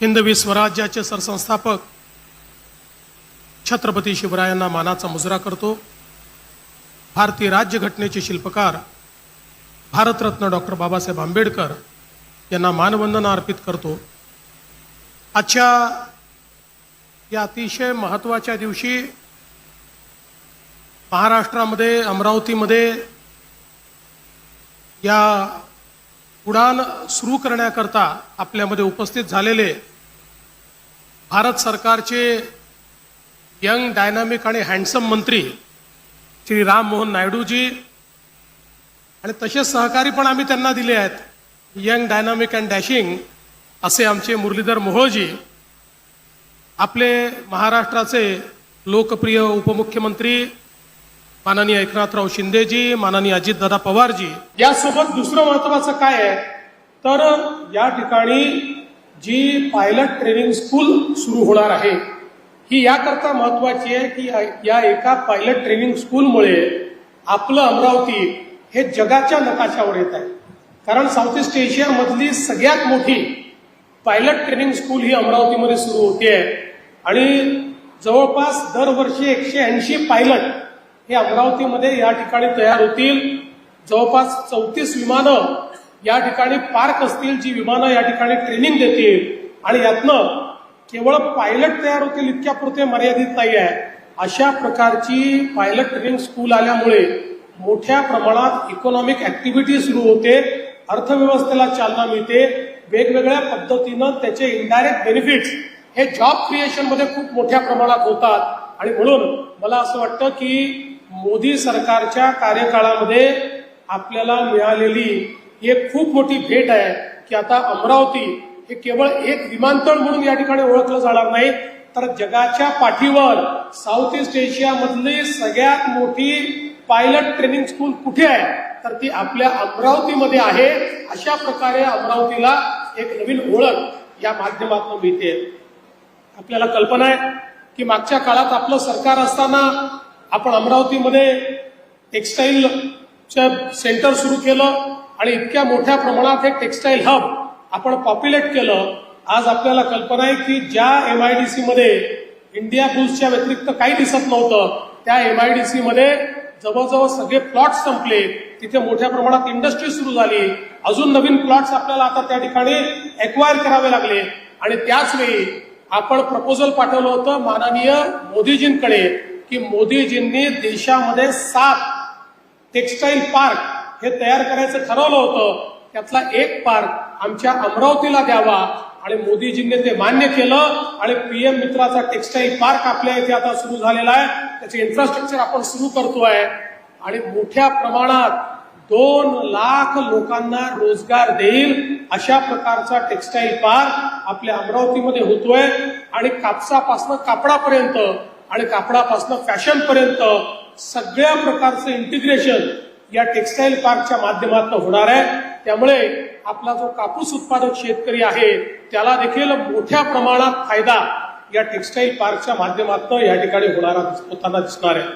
हिंदवी स्वराज्याचे सरसंस्थापक छत्रपती शिवरायांना मानाचा मुजरा करतो. भारतीय राज्यघटनेचे शिल्पकार भारतरत्न डॉक्टर बाबासाहेब आंबेडकर यांना मानवंदना अर्पित करतो. आजच्या या अतिशय महत्त्वाच्या दिवशी महाराष्ट्रामध्ये अमरावतीमध्ये या उडान सुरू करण्याकरता आपल्यामध्ये उपस्थित झालेले भारत सरकारचे यंग डायनामिक आणि हँडसम मंत्री श्री राम मोहन नायडूजी आणि तसेच सहकारी पण आम्ही त्यांना दिले आहेत. यंग डायनामिक अँड डॅशिंग असे आमचे मुरलीधर मोहोळजी आपले महाराष्ट्राचे लोकप्रिय उपमुख्यमंत्री माननीय एकनाथराव शिंदेजी माननीय अजितदादा पवारजी. यासोबत दुसरं महत्वाचं काय आहे? तर या ठिकाणी जी पायलट ट्रेनिंग स्कूल सुरू होणार आहे ही याकरता महत्वाची आहे की या- एका पायलट ट्रेनिंग स्कूलमुळे आपलं अमरावती हे जगाच्या नकाशावर येत आहे. कारण साऊथ ईस्ट एशियामधली सगळ्यात मोठी पायलट ट्रेनिंग स्कूल ही अमरावतीमध्ये सुरू होते आणि जवळपास दरवर्षी एकशे ऐंशी पायलट हे अमरावतीमध्ये या ठिकाणी तयार होतील. जवळपास चौतीस विमानं या ठिकाणी पार्क असतील जी विमानं या ठिकाणी ट्रेनिंग देतील. आणि यातनं केवळ पायलट तयार होतील इतक्या पुरते मर्यादित नाही आहे अशा प्रकारची पायलट ट्रेनिंग स्कूल आल्यामुळे मोठ्या प्रमाणात इकॉनॉमिक ऍक्टिव्हिटी सुरू होते. अर्थव्यवस्थेला चालना मिळते. वेगवेगळ्या पद्धतीनं त्याचे इनडायरेक्ट बेनिफिट्स हे जॉब क्रिएशनमध्ये खूप मोठ्या प्रमाणात होतात. आणि म्हणून मला असं वाटतं की मोदी सरकारच्या कार्यकाळामध्ये आपल्याला मिळालेली एक खूप मोठी भेट आहे की आता अमरावती हे केवळ एक विमानतळ म्हणून या ठिकाणी ओळखलं जाणार नाही तर जगाच्या पाठीवर साऊथ ईस्ट एशियामधली सगळ्यात मोठी पायलट ट्रेनिंग स्कूल कुठे आहे? तर ती आपल्या अमरावतीमध्ये आहे. अशा प्रकारे अमरावतीला एक नवीन ओळख या माध्यमातून मिळते. आपल्याला कल्पना आहे की मागच्या काळात आपलं सरकार असताना आपण अमरावतीमध्ये टेक्सटाईलचं सेंटर सुरू केलं आणि इतक्या मोठ्या प्रमाणात हे टेक्सटाईल हब आपण पॉप्युलेट केलं. आज आपल्याला कल्पना आहे की ज्या एमआयडीसी मध्ये इंडिया बुल्सच्या व्यतिरिक्त काही दिसत नव्हतं त्या एमआयडीसी मध्ये जवळजवळ सगळे प्लॉट संपले. तिथे मोठ्या प्रमाणात इंडस्ट्री सुरू झाली. अजून नवीन प्लॉट्स आपल्याला आता त्या ठिकाणी एक्वायर करावे लागले. आणि त्याच वेळी आपण प्रपोजल पाठवलं होतं माननीय मोदीजींकडे. की मोदीजींनी देशामध्ये सात टेक्सटाईल पार्क हे तयार करायचं ठरवलं होतं. त्यातला एक पार्क आमच्या अमरावतीला द्यावा आणि मोदीजींनी ते मान्य केलं आणि पीएम मित्राचा टेक्सटाईल पार्क आपल्या इथे आता सुरू झालेला आहे. त्याचे इन्फ्रास्ट्रक्चर आपण सुरू करतोय. आणि मोठ्या प्रमाणात दोन लाख लोकांना रोजगार देईल अशा प्रकारचा टेक्सटाईल पार्क आपल्या अमरावतीमध्ये होतोय. आणि कापसापासनं कापडापर्यंत आणि कापडापासनं फॅशन पर्यंत सगळ्या प्रकारचं इंटिग्रेशन या टेक्सटाईल पार्कच्या माध्यमातून होणार आहे. त्यामुळे आपला जो कापूस उत्पादक शेतकरी आहे त्याला देखील मोठ्या प्रमाणात फायदा या टेक्सटाईल पार्कच्या माध्यमातून या ठिकाणी होणारा होताना दिसणार आहे.